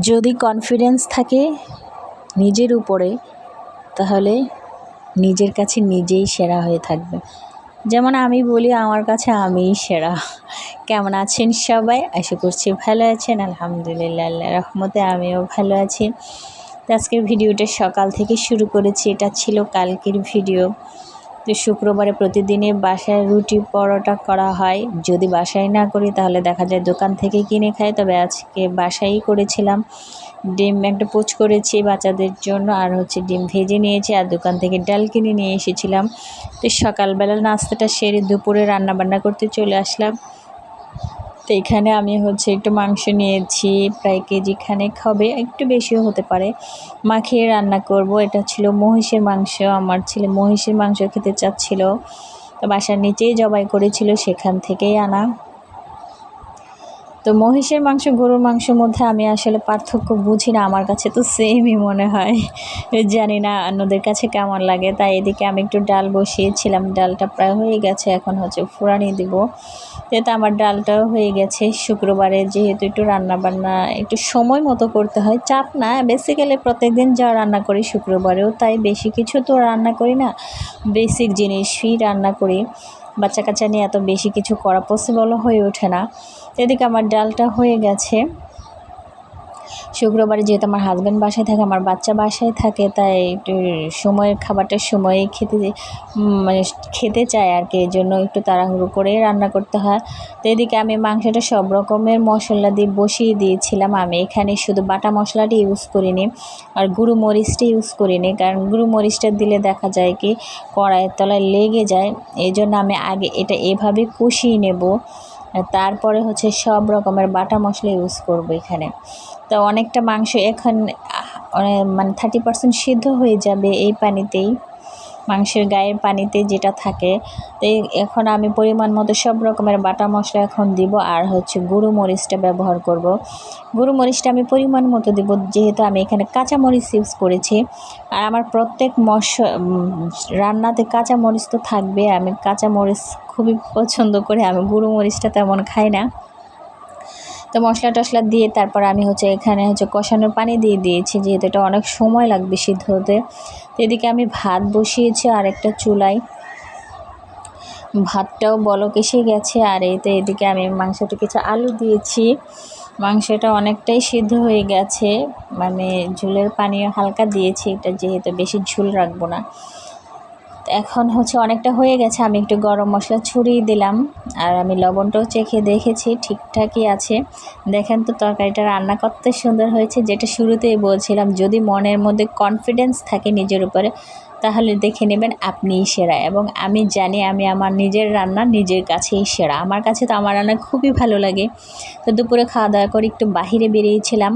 যদি কনফিডেন্স থাকে নিজের উপরে, তাহলে নিজের কাছে নিজেই সেরা হয়ে থাকবে। যেমন আমি বলি, আমার কাছে আমিই সেরা। কেমন আছেন সবাই? আশা করছি ভালো আছেন। আলহামদুলিল্লাহ আল্লাহ রহমতে আমিও ভালো আছি। আজকের ভিডিওটা সকাল থেকে শুরু করেছি। এটা ছিল কালকের ভিডিও। তো শুক্রবারে প্রতিদিনে বাসায় রুটি পরোটা করা হয়। যদি বাসায় না করি, তাহলে দেখা যায় দোকান থেকে কিনে খাই। তবে আজকে বাসায়ই করেছিলাম। ডিম একটা পোচ করেছি বাচ্চাদের জন্য, আর হচ্ছে ডিম ভেজে নিয়েছি, আর দোকান থেকে ডাল কিনে নিয়ে এসেছিলাম। তো সকালবেলা নাস্তাটা সেরে দুপুরে রান্না বান্না করতে চলে আসলাম। তো এখানে আমি হচ্ছে একটু মাংস নিয়েছি, প্রায় কেজি খানেক হবে, একটু বেশিও হতে পারে। মাখিয়ে রান্না করব, এটা ছিল মহিষের মাংস, আমার ছেলে মহিষের মাংস খেতে চাচ্ছিল। তো বাসার নিচেই জবাই করেছিল, সেখান থেকেই আনা। তো মহিষের মাংস, গরুর মাংসের মধ্যে আমি আসলে পার্থক্য বুঝি না, আমার কাছে তো সেমই মনে হয়। জানি না অন্যদের কাছে কেমন লাগে, তাই এদিকে আমি একটু ডাল বসিয়েছিলাম, ডালটা প্রায় হয়ে গেছে, এখন হচ্ছে ফুরানি দিব। যেহেতু আমার ডালটাও হয়ে গেছে শুক্রবারে, যেহেতু একটু রান্না বান্না একটু সময় মতো করতে হয়, চাপ না। বেসিক্যালি প্রত্যেক দিন যা রান্না করি শুক্রবারেও তাই, বেশি কিছু তো রান্না করি না। বেসিক জিনিসই রান্না করি। বাচ্চা কাচ্চা নিয়ে এত বেশি কিছু করা পসিবলও হয়ে ওঠে না। এদিকে আমার ডালটা হয়ে গেছে। শুক্রবারে যেহেতু আমার হাজব্যান্ড বাসায় থাকে, আমার বাচ্চা বাসায় থাকে, তাই একটু সময়ের খাবারটা সময়ে খেতে মানে খেতে চায় আর কি এই জন্য একটু তাড়াহুড়ো করে রান্না করতে হয়। তো এদিকে আমি মাংসটা সব রকমের মশলা দিয়ে বসিয়ে দিয়েছিলাম। আমি এখানে শুধু বাটা মশলাটি ইউজ করিনি, আর গুঁড়ো মরিচটা ইউজ করিনি, কারণ গুঁড়ো মরিচটা দিলে দেখা যায় কি, কড়াইয়ের তলায় লেগে যায়। এই জন্য আমি আগে এটা এভাবে কষিয়ে নেব। তারপরে হচ্ছে সব রকমের বাটা মশলা ইউজ করব এখানে। তো অনেকটা মাংস এখন মানে থার্টি পার্সেন্ট সিদ্ধ হয়ে যাবে এই পানিতেই। মাংসের গায়ের পানিতে যেটা থাকে, তো এখন আমি পরিমাণ মতো সব রকমের বাটা মশলা এখন দিব আর হচ্ছে গুঁড়ো মরিচটা ব্যবহার করব। গুঁড়ো মরিচটা আমি পরিমাণ মতো দিব, যেহেতু আমি এখানে কাঁচা মরিচ ইউজ করেছি। আর আমার প্রত্যেক মশ রান্নাতে কাঁচা মরিচ তো থাকবে আমি কাঁচা মরিচ খুবই পছন্দ করে, আমি গুঁড়ো মরিচটা তেমন খাই না। তো মশলা টশলা দিয়ে তারপর আমি হচ্ছে এখানে হচ্ছে কষানোর পানি দিয়ে দিয়েছি, যেহেতু এটা অনেক সময় লাগবে সিদ্ধ হতে। এদিকে আমি ভাত বসিয়েছি আর একটা চুলায়। ভাতটাও বলক এসে গেছে আর এতে এদিকে আমি মাংসটা কিছু আলু দিয়েছি। মাংসটা অনেকটাই সিদ্ধ হয়ে গেছে মানে ঝুলের পানিও হালকা দিয়েছি, এটা যেহেতু বেশি ঝুল রাখব না। এখন হচ্ছে অনেকটা হয়ে গেছে। আমি একটু গরম মশলা ছড়িয়ে দিলাম আর আমি লবণটাও চেখে দেখেছি, ঠিকঠাকই আছে। দেখেন তো তরকারিটা রান্না করতে সুন্দর হয়েছে, যেটা শুরুতেই বলছিলাম, যদি মনের মধ্যে কনফিডেন্স থাকে নিজের উপরে, তাহলে দেখে নেবেন আপনিই সেরা এবং আমি জানি আমি আমার নিজের রান্না নিজের কাছেই সেরা। আমার কাছে তো আমার রান্না খুবই ভালো লাগে। তো দুপুরে খাওয়া দাওয়া করে একটু বাহিরে বেরিয়েছিলাম।